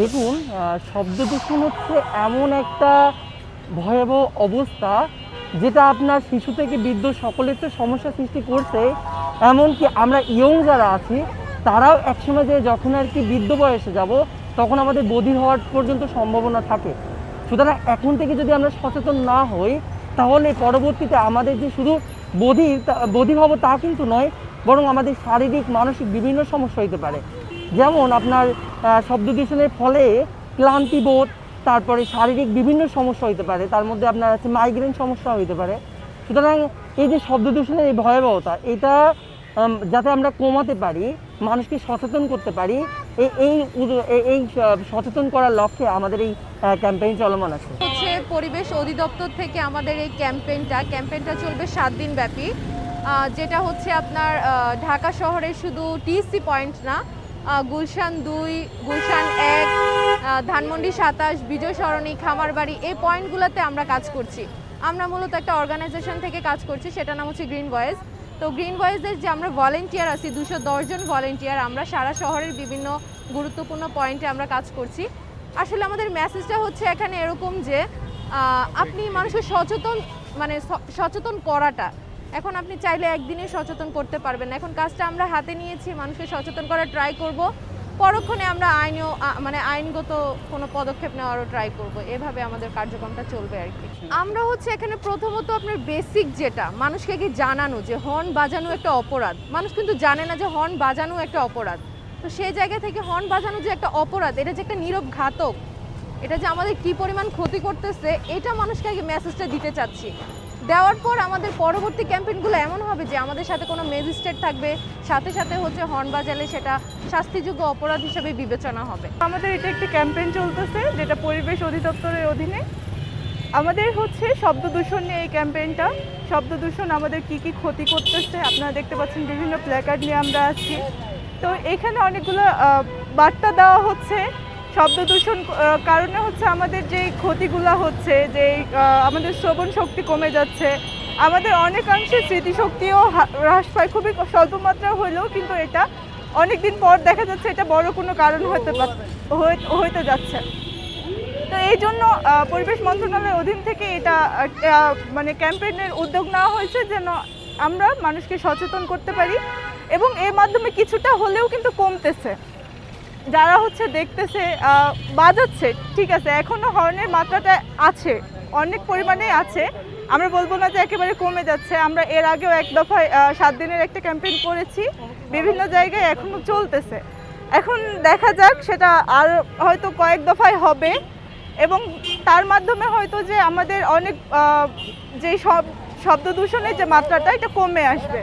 দেখুন শব্দ দূষণ হচ্ছে এমন একটা ভয়াবহ অবস্থা যেটা আপনার শিশু থেকে বৃদ্ধ সকলের তো সমস্যা সৃষ্টি করছে। এমনকি আমরা ইয়ং যারা আছি, তারাও একসময় যে যখন আর কি বৃদ্ধ বয়সে যাব, তখন আমাদের বধির হওয়ার পর্যন্ত সম্ভাবনা থাকে। সুতরাং এখন থেকে যদি আমরা সচেতন না হই, তাহলে পরবর্তীতে আমাদের যে শুধু বধির বধির হব তা কিন্তু নয়, বরং আমাদের শারীরিক, মানসিক বিভিন্ন সমস্যা হতে পারে। যেমন আপনার শব্দ দূষণের ফলে ক্লান্তিবোধ তারপরে শারীরিক বিভিন্ন সমস্যা হতে পারে, তার মধ্যে আপনার আছে মাইগ্রেন সমস্যা হতে পারে। সুতরাং এই যে শব্দ দূষণের এই ভয়াবহতা, এটা যাতে আমরা কমাতে পারি, মানুষকে সচেতন করতে পারি এই এই সচেতন করার লক্ষ্যে আমাদের এই ক্যাম্পেইন চলমান আছে। হচ্ছে পরিবেশ অধিদপ্তর থেকে আমাদের এই ক্যাম্পেইনটা ক্যাম্পেইনটা চলবে সাত দিন ব্যাপী। যেটা হচ্ছে আপনার ঢাকা শহরে শুধু টিসি পয়েন্ট না গুলশান দুই, গুলশান এক ধানমন্ডি সাতাশ, বিজয় সরণি, খামারবাড়ি, এই পয়েন্টগুলোতে আমরা কাজ করছি। আমরা মূলত একটা অর্গানাইজেশন থেকে কাজ করছি সেটা নাম হচ্ছে গ্রিন ভয়েস তো গ্রিন ভয়েসের যে আমরা ভলেন্টিয়ার আছি, দুশো দশজন ভলেন্টিয়ার আমরা সারা শহরের বিভিন্ন গুরুত্বপূর্ণ পয়েন্টে আমরা কাজ করছি। আসলে আমাদের মেসেজটা হচ্ছে এখানে এরকম যে আপনি মানুষকে সচেতন মানে সচেতন করাটা এখন আপনি চাইলে একদিনে সচেতন করতে পারবেন এখন কাজটা আমরা হাতে নিয়েছি, মানুষকে সচেতন করার ট্রাই করব। পরক্ষণে আমরা আইনও মানে আইনগত কোনো পদক্ষেপ নেওয়ারও ট্রাই করব। এভাবে আমাদের কার্যক্রমটা চলবে আর কি। আমরা হচ্ছে এখানে প্রথমত আপনার বেসিক যেটা, মানুষকে কি জানানো যে হর্ন বাজানো একটা অপরাধ। মানুষ কিন্তু জানে না যে হর্ন বাজানো একটা অপরাধ। তো সেই জায়গা থেকে হর্ন বাজানো যে একটা অপরাধ, এটা যে একটা নীরব ঘাতক এটা যে আমাদের কি পরিমাণ ক্ষতি করতেছে, এটা মানুষকে আগে মেসেজটা দিতে চাচ্ছি। দেওয়ার পর আমাদের পরবর্তী ক্যাম্পেইনগুলো এমন হবে যে আমাদের সাথে কোনো ম্যাজিস্ট্রেট থাকবে, সাথে সাথে হচ্ছে হর্ন বাজালে সেটা শাস্তিযোগ্য অপরাধ হিসেবে বিবেচনা হবে। আমাদের এটা একটি ক্যাম্পেইন চলতেছে, যেটা পরিবেশ অধিদপ্তরের অধীনে। আমাদের হচ্ছে শব্দ দূষণ নিয়ে এই ক্যাম্পেইনটা। শব্দ দূষণ আমাদের কি কি ক্ষতি করতেছে, আপনারা দেখতে পাচ্ছেন বিভিন্ন প্ল্যাকার্ড নিয়ে আমরা আছি। তো এখানে অনেকগুলো বার্তা দেওয়া হচ্ছে। শব্দ দূষণ কারণে হচ্ছে আমাদের যে ক্ষতিগুলো হচ্ছে যে আমাদের শ্রবণ শক্তি কমে যাচ্ছে, আমাদের অনেকাংশে স্মৃতিশক্তিও হ্রাস পায়, খুবই স্বল্প মাত্রা হলেও কিন্তু এটা অনেকদিন পর দেখা যাচ্ছে এটা বড় কোনো কারণ হতে হইতে যাচ্ছে। তো এই জন্য পরিবেশ মন্ত্রণালয়ের অধীন থেকে এটা মানে ক্যাম্পেইনের উদ্যোগ নেওয়া হয়েছে যেন আমরা মানুষকে সচেতন করতে পারি এবং এর মাধ্যমে কিছুটা হলেও কিন্তু কমতেছে। যারা হচ্ছে দেখতেছে বাজাচ্ছে, ঠিক আছে, এখনও হর্নের মাত্রাটা আছে, অনেক পরিমাণে আছে। আমরা বলব না যে একেবারে কমে যাচ্ছে, আমরা এর আগেও এক দফায় সাত দিনের একটা ক্যাম্পেইন করেছি, বিভিন্ন জায়গায় এখনও চলতেছে। এখন দেখা যাক, সেটা আর হয়তো কয়েক দফায় হবে, এবং তার মাধ্যমে হয়তো যে আমাদের অনেক যে সব শব্দ দূষণের যে মাত্রাটা, এটা কমে আসবে।